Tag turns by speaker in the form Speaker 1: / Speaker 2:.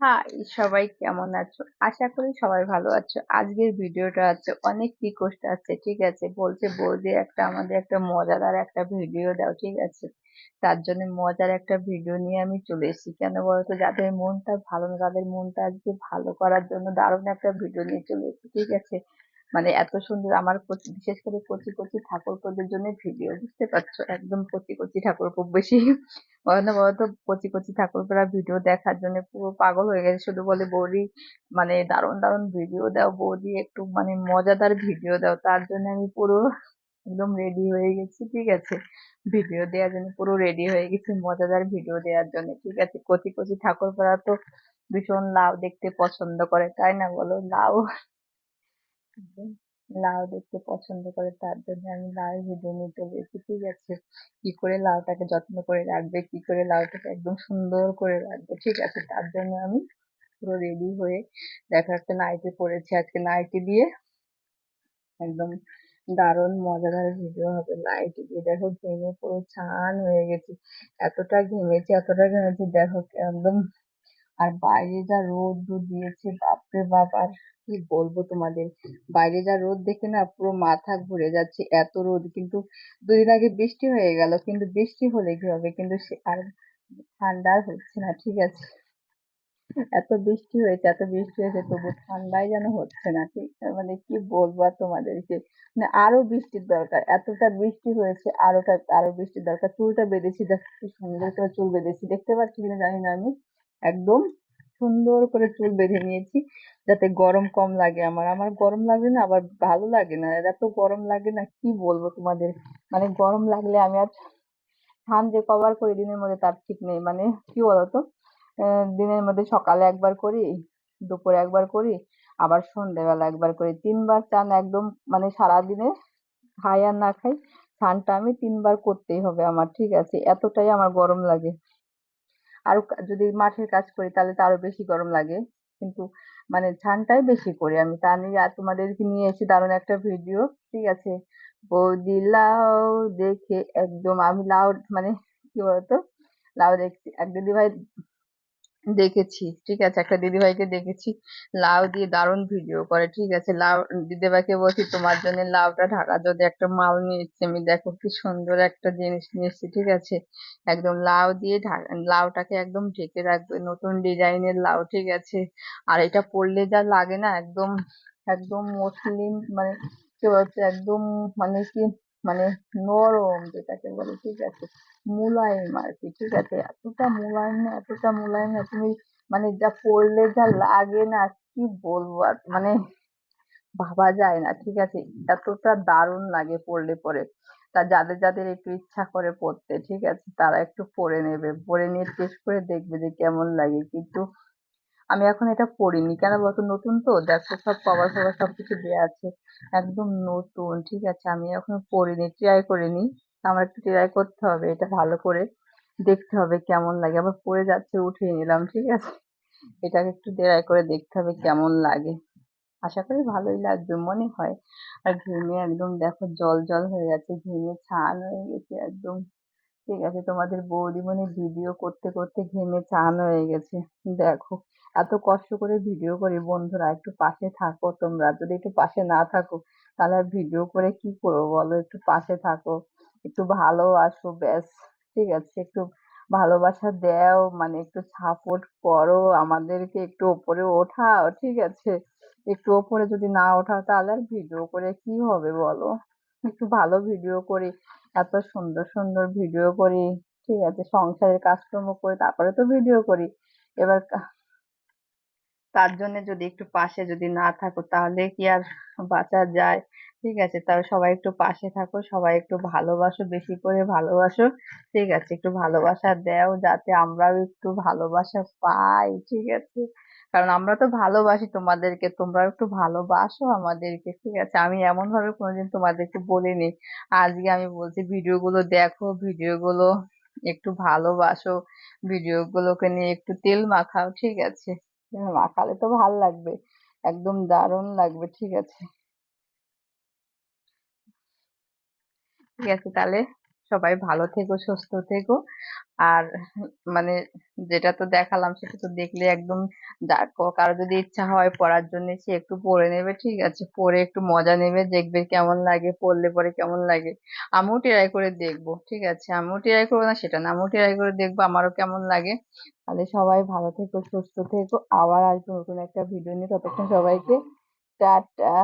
Speaker 1: High সবাই কেমন আছো? আশা করি সবাই ভালো আছো। আজকের ভিডিওটা আছে অনেক রিকোয়েস্ট আছে ঠিক আছে? বলছে বৌদি একটা আমাদের একটা মজাদার একটা ভিডিও দাও, ঠিক আছে? তার জন্য মজার একটা ভিডিও নিয়ে আমি চলে এসেছি। কেন বলতো? যাদের মনটা ভালো না, তাদের মনটা আজকে ভালো করার জন্য দারুণ একটা ভিডিও নিয়ে চলে এসেছি, ঠিক আছে? মানে এত সুন্দর আমার বিশেষ করে কচি কচি ঠাকুরপোদের জন্য ভিডিও বুঝতে পারছ? একদম কচি কচি ঠাকুরপো বেশি। বলতো কচি কচি ঠাকুরপোরা ভিডিও দেখার জন্য পুরো পাগল হয়ে গেছে। শুধু বলে, বৌদি মানে দারুণ দারুণ ভিডিও দাও, বৌদি, একটু মানে মজাদার ভিডিও দাও। তার জন্য আমি পুরো একদম রেডি হয়ে গেছি, ঠিক আছে? ভিডিও দেওয়ার জন্য পুরো রেডি হয়ে গেছি, মজাদার ভিডিও দেওয়ার জন্য, ঠিক আছে? কচি কচি ঠাকুরপাড়া তো ভীষণ লাউ দেখতে পছন্দ করে, তাই না বলো? লাউ লাউ দেখতে পছন্দ করে, তার জন্য আমি লাউ ভিডিও চলে এসেছি, ঠিক আছে? কি করে লাউটাকে যত্ন করে রাখবে, কি করে লাউটাকে একদম সুন্দর করে রাখবে, ঠিক আছে? তার জন্য আমি পুরো রেডি হয়ে দেখো একটা নাইটি পরেছি আজকে নাইটি দিয়ে একদম দারুণ মজাদার ভিডিও হবে নাইটি দিয়ে। দেখো, ঘেমে পুরো ছান হয়ে গেছি, এতটা ঘেমেছি এতটা ঘেমেছি, দেখো, একদম আর বাইরে যা রোদ দিয়েছে, বাপরে বাপ, আর কি বলব তোমাদের? বাইরে যা রোদ দেখে না পুরো মাথা ঘুরে যাচ্ছে, এত রোদ। কিন্তু দুদিন আগে বৃষ্টি হয়ে গেল, কিন্তু বৃষ্টি হলে কি হবে? কিন্তু সে আর ঠান্ডা আর হচ্ছে না, ঠিক আছে? এত বৃষ্টি হয়েছে, এত বৃষ্টি হয়েছে, তবু ঠান্ডাই যেন হচ্ছে না, ঠিক? মানে কি বলব তোমাদেরকে? মানে আরও বৃষ্টির দরকার, এতটা বৃষ্টি হয়েছে আরোটা আরও বৃষ্টির দরকার। চুলটা বেঁধেছি, দেখ কি সুন্দর করে চুল বেঁধেছি, দেখতে পাচ্ছি কিনা জানি না আমি, একদম সুন্দর করে চুল বেঁধে নিয়েছি, যাতে গরম কম লাগে আমার। আমার গরম লাগে না আবার ভালো লাগে না। এত গরম লাগে না, কি বলব তোমাদের? মানে গরম লাগলে আমি আর স্নান যে কবার করি, দিনের মধ্যে তার ঠিক নেই। মানে কি বলতো? দিনের মধ্যে সকালে একবার করি, দুপুরে একবার করি, আবার সন্ধ্যেবেলা একবার করি। তিনবার চান একদম মানে সারাদিনে খাই আর না খাই স্নানটা আমি তিনবার করতেই হবে আমার, ঠিক আছে? এতটাই আমার গরম লাগে। আরও যদি মাঠের কাজ করি তাহলে তো আরও বেশি গরম লাগে। কিন্তু মানে ঠান্ডাই বেশি করি আমি। তা নিয়ে আর তোমাদেরকে নিয়ে এসে দারুণ একটা ভিডিও ঠিক আছে? বৌদি লাউ দেখে একদম আমি লাউ মানে কি বলতো? লাউ দেখছি। এক দিদি ভাই দেখেছি, ঠিক আছে? একটা দিদিভাইকে দেখেছি, লাউ দিয়ে দারুণ ভিডিও করে, ঠিক আছে? লাউ, দিদিভাইকে বলছি, তোমার জন্য লাউটা ঢাকা যদি একটা মাল নিয়ে এসছি, আমি দেখো কি সুন্দর একটা জিনিস নিয়ে এসছি, ঠিক আছে? একদম লাউ দিয়ে লাউটাকে একদম ঢেকে রাখবে, নতুন ডিজাইনের লাউ, ঠিক আছে? আর এটা পরলে যা লাগে না, একদম একদম মসলিন মানে কি বলছে, একদম মানে কি মানে নরম যেটাকে বলে, ঠিক আছে? মুলায়ম আর কি ঠিক আছে? এতটা মুলায়ম না এতটা মুলায়ম না, তুমি মানে যা পড়লে যা লাগে না, কি বলব আর? মানে ভাবা যায় না, ঠিক আছে? এতটা দারুণ লাগে পড়লে পরে তা যাদের যাদের একটু ইচ্ছা করে পড়তে, ঠিক আছে? তারা একটু পড়ে নেবে, পড়ে নিয়ে টেস্ট করে দেখবে যে কেমন লাগে। কিন্তু আমি এখন এটা পড়িনি। কেন বলতো? নতুন তো, দেখো সব কভার ফভার সবকিছু দেওয়া আছে। একদম নতুন, ঠিক আছে? আমি এখনও পড়িনি ট্রাই করিনি। আমার একটু ট্রাই করতে হবে, এটা ভালো করে দেখতে হবে কেমন লাগে। আবার পড়ে যাচ্ছে, উঠিয়ে নিলাম, ঠিক আছে? এটাকে একটু ট্রাই করে দেখতে হবে কেমন লাগে। আশা করি ভালোই লাগবে, মনে হয়। আর ঘেমে একদম, দেখো, জল জল হয়ে গেছে, ঘেমে ছান হয়ে গেছে, একদম। ঠিক আছে, তোমাদের বৌদিমণি ভিডিও করতে করতে ঘেমে চান হয়ে গেছে। দেখো, এত কষ্ট করে ভিডিও করি, বন্ধুরা একটু পাশে থাকো তোমরা। যদি একটু পাশে না থাকো, তাহলে ভিডিও করে কি করব বলো? একটু পাশে থাকো, একটু ভালোবাসো ব্যাস, ঠিক আছে? একটু ভালোবাসা দাও মানে একটু সাপোর্ট করো, আমাদেরকে একটু ওপরে ওঠাও, ঠিক আছে? একটু ওপরে যদি না ওঠাও, তাহলে আর ভিডিও করে কি হবে বলো? একটু ভালো ভিডিও করি, এত সুন্দর সুন্দর ভিডিও করি, ঠিক আছে, সংসারের কাজকর্ম করি, তারপরে তো ভিডিও করি। এবার তার জন্য যদি একটু পাশে যদি না থাকো, তাহলে কি আর বাঁচা যায়? ঠিক আছে, তাহলে সবাই একটু পাশে থাকো, সবাই একটু ভালোবাসো, বেশি করে ভালোবাসো, ঠিক আছে, একটু ভালোবাসা দাও যাতে আমরাও একটু ভালোবাসা পাই, ঠিক আছে? কারণ আমরা তো ভালোবাসি তোমাদেরকে তোমরা একটু ভালোবাসো আমাদেরকে, ঠিক আছে? আমি এমন ভাবে কোনোদিন তোমাদেরকে বলিনি। আজকে আমি বলছি ভিডিও গুলো দেখো ভিডিও গুলো একটু ভালোবাসো ভিডিও গুলোকে নিয়ে একটু তেল মাখাও, ঠিক আছে? মাখালে তো ভালো লাগবে, একদম দারুণ লাগবে, ঠিক আছে? ঠিক আছে, তাহলে সবাই ভালো থেকো, সুস্থ থেকো। আর মানে যেটা তো দেখালাম সেটা তো দেখলে একদম কারও যদি ইচ্ছা হয় পড়ার জন্য, সে একটু পড়ে নেবে, ঠিক আছে? পড়ে একটু মজা নেবে, দেখবে কেমন লাগে, পড়লে পরে কেমন লাগে। আমিও ট্রাই করে দেখব, ঠিক আছে? আমিও ট্রাই করব না, সেটা না। আমিও ট্রাই করে দেখব, আমারও কেমন লাগে। তাহলে সবাই ভালো থেকো, সুস্থ থেকো। আবার আসব নতুন একটা ভিডিও নিয়ে। ততক্ষণ সবাইকে টাটা।